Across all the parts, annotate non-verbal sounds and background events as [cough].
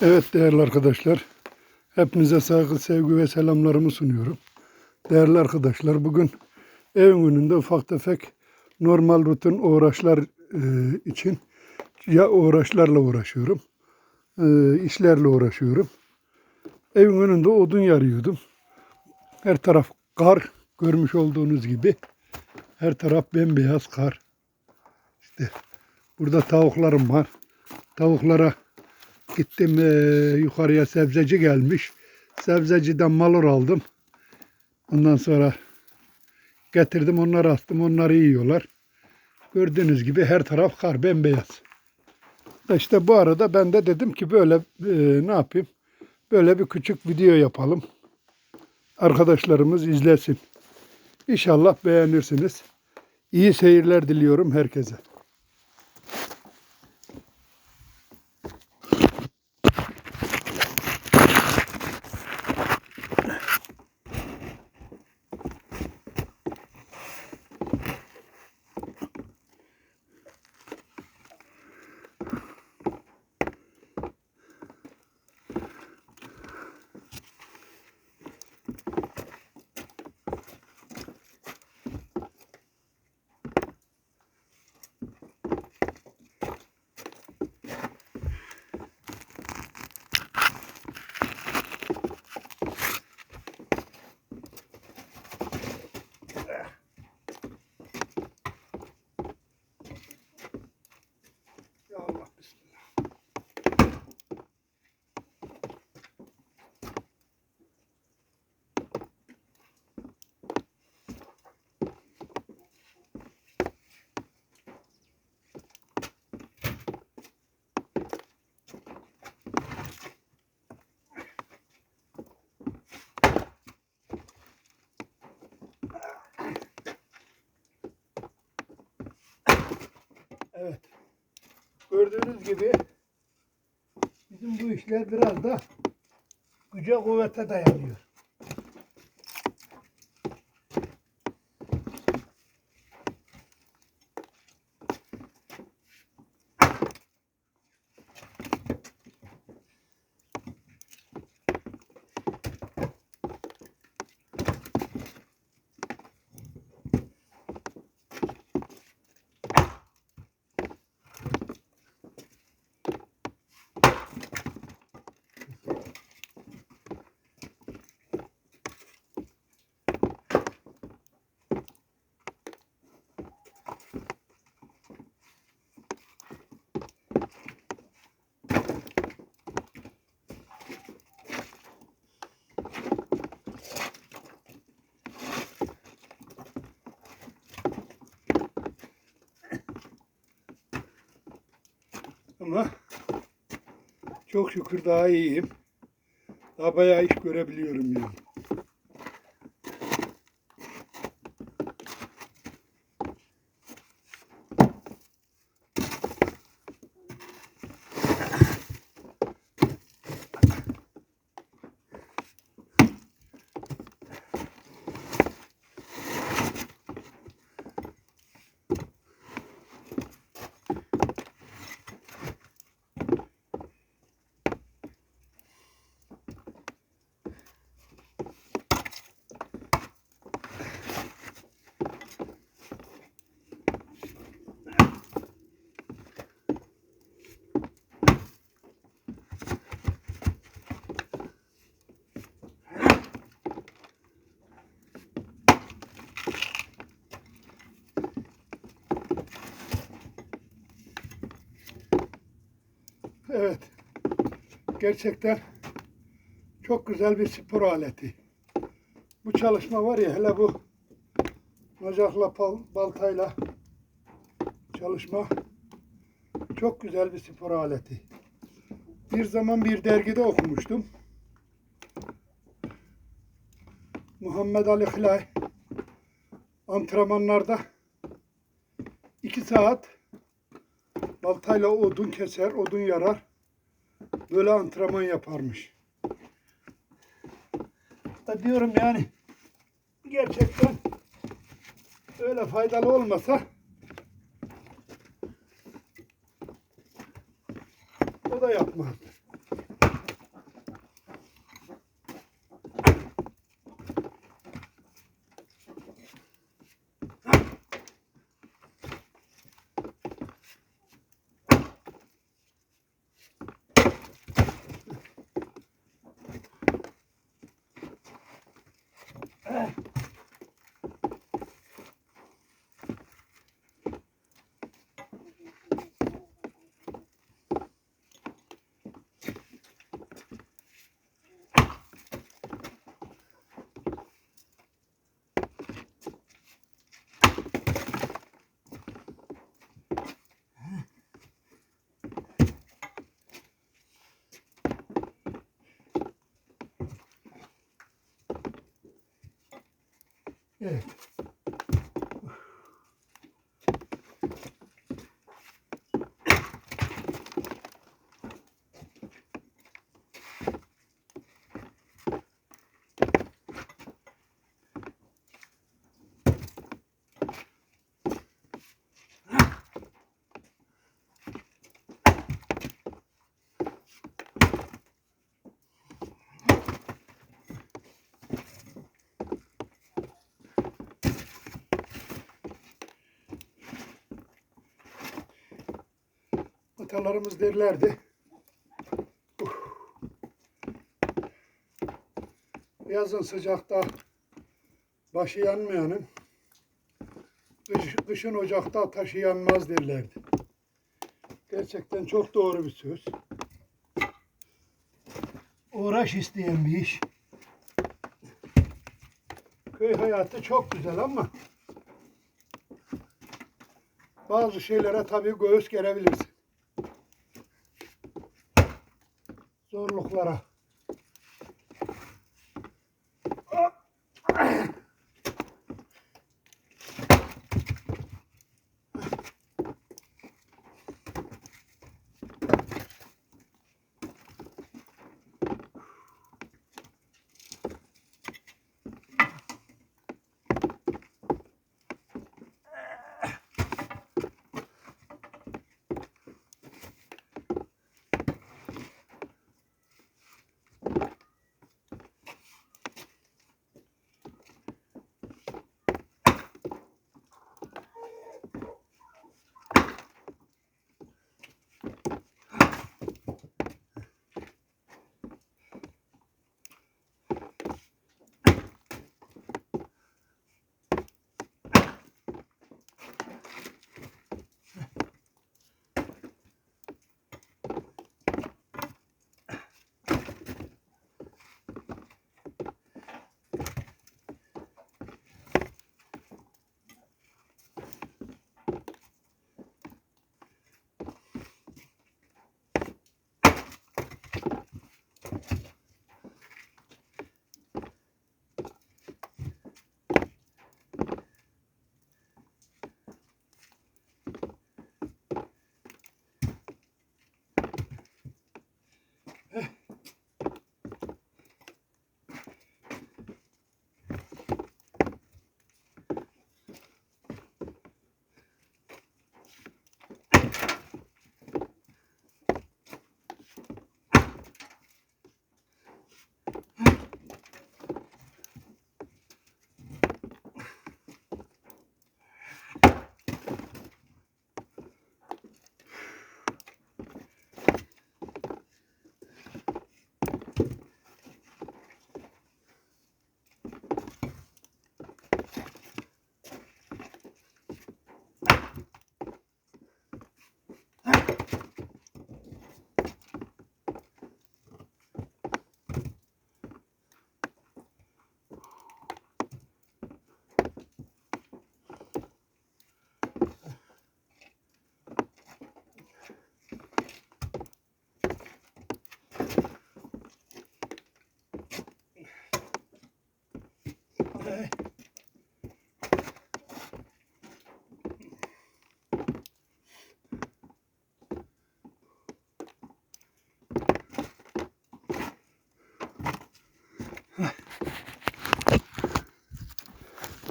Evet değerli arkadaşlar. Hepinize saygı, sevgi ve selamlarımı sunuyorum. Değerli arkadaşlar bugün evin önünde ufak tefek normal rutin uğraşlar e, için ya uğraşlarla uğraşıyorum. E, işlerle uğraşıyorum. Evin önünde odun yarıyordum. Her taraf kar görmüş olduğunuz gibi. Her taraf bembeyaz kar. İşte burada tavuklarım var. Tavuklara Gittim eee, yukarıya sebzeci gelmiş. Sebzeciden malor aldım. Ondan sonra getirdim onları astım. Onları yiyorlar. Gördüğünüz gibi her taraf kar bembeyaz. İşte bu arada ben de dedim ki böyle eee, ne yapayım? Böyle bir küçük video yapalım. Arkadaşlarımız izlesin. İnşallah beğenirsiniz. İyi seyirler diliyorum herkese. Gördüğünüz gibi bizim bu işler biraz da güce kuvvete dayanıyor. Ama çok şükür daha iyiyim. Daha bayağı iş görebiliyorum yani. Evet. Gerçekten çok güzel bir spor aleti. Bu çalışma var ya hele bu bacakla bal- baltayla çalışma çok güzel bir spor aleti. Bir zaman bir dergide okumuştum. Muhammed Ali Hilal antrenmanlarda iki saat baltayla odun keser, odun yarar. Böyle antrenman yaparmış. Da diyorum yani gerçekten öyle faydalı olmasa o da yapmazdı. Evet. Atalarımız derlerdi. "Uf, Yazın sıcakta başı yanmayanın kış, kışın ocakta taşı yanmaz derlerdi. Gerçekten çok doğru bir söz. Uğraş isteyen bir iş. Köy hayatı çok güzel ama bazı şeylere tabii göğüs gerebilirsin. Zorluklara.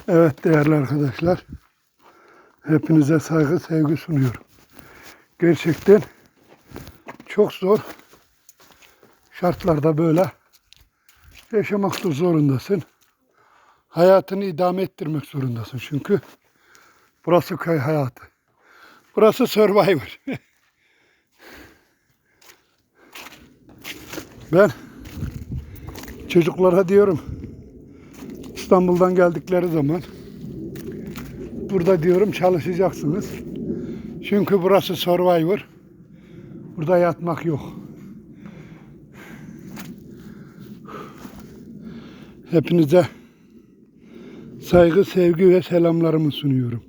Evet değerli arkadaşlar. Hepinize saygı sevgi sunuyorum. Gerçekten çok zor şartlarda böyle yaşamak da zorundasın. Hayatını idame ettirmek zorundasın çünkü burası köy hayatı. Burası Survivor. [laughs] ben çocuklara diyorum İstanbul'dan geldikleri zaman burada diyorum çalışacaksınız. Çünkü burası Survivor. Burada yatmak yok. Hepinize saygı, sevgi ve selamlarımı sunuyorum.